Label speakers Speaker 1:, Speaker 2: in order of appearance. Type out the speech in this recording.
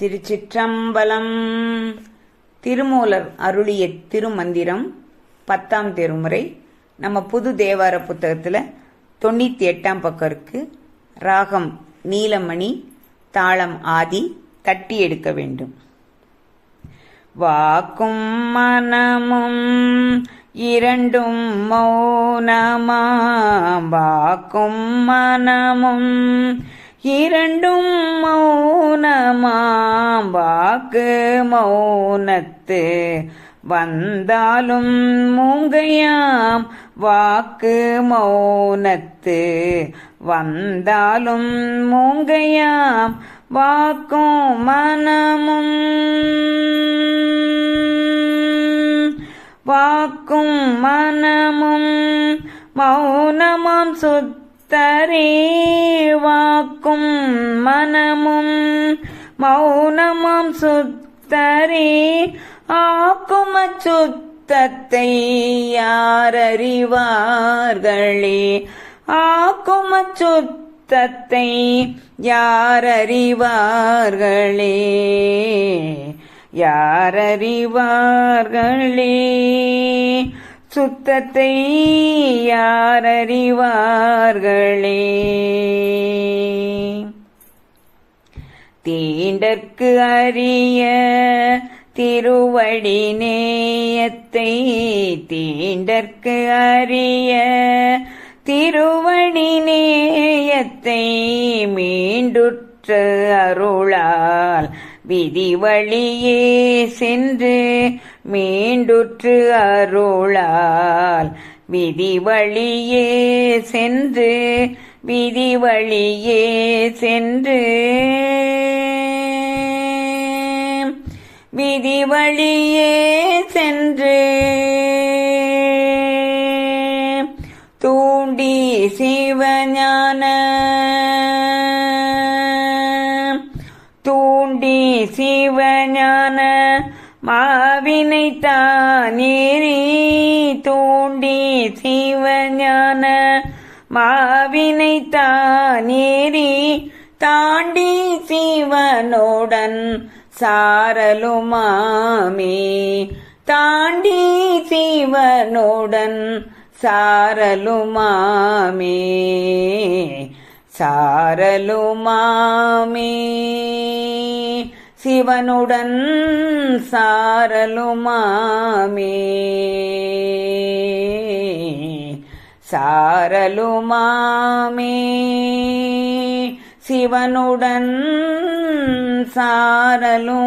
Speaker 1: திருச்சிற்றம்பலம். திருமூலர் அருளிய திருமந்திரம் பத்தாம் திருமுறை நம்ம புது தேவார புத்தகத்தில் தொண்ணூற்றி எட்டாம் பக்கம் இருக்கு. ராகம் நீலமணி தாளம் ஆதி தட்டி எடுக்க வேண்டும். வாக்கும் மனமும் இரண்டும் மௌனமா வாக்கும் மனமும் இரண்டும் மௌ வாக்கு மௌனத்து வந்தாலும் மூங்கையாம் வாக்கு மௌனத்து வந்தாலும் மூங்கையாம் வாக்கும் மனமும் வாக்கும் மனமும் மௌனமாம் சுத்தரே வாக்கும் மனமும் மௌனமாம் சுத்தரே ஆக்கும் அச்சுத்தத்தை யாரறிவார்களே? ஆக்கும் அச்சுத்தத்தை யாரறிவார்களே? யாரறிவார்களே? சுத்தத்தை யாரறிவார்களே? தீண்டற்கு அறிய திருவடி நேயத்தை தீண்டற்கு அறிய திருவடி நேயத்தை மீண்டுற்று அருளால் விதி வழியே சென்று மீண்டுற்று அருளால் விதி வழியே சென்று விதி வழியே சென்று விதி வழியே சென்று தூண்டி சிவஞான தூண்டி சிவஞான மாவினை தானேரி தூண்டி சிவஞான மாவினை தானேறி தாண்டி சிவனுடன் சாரலுமாமே. தாண்டி சிவனுடன் சாரலுமாமே. சாரலுமாமே. சிவனுடன் சாரலுமாமே. சாரலுமாமே. சிவனுடன் சாரலுமாமே.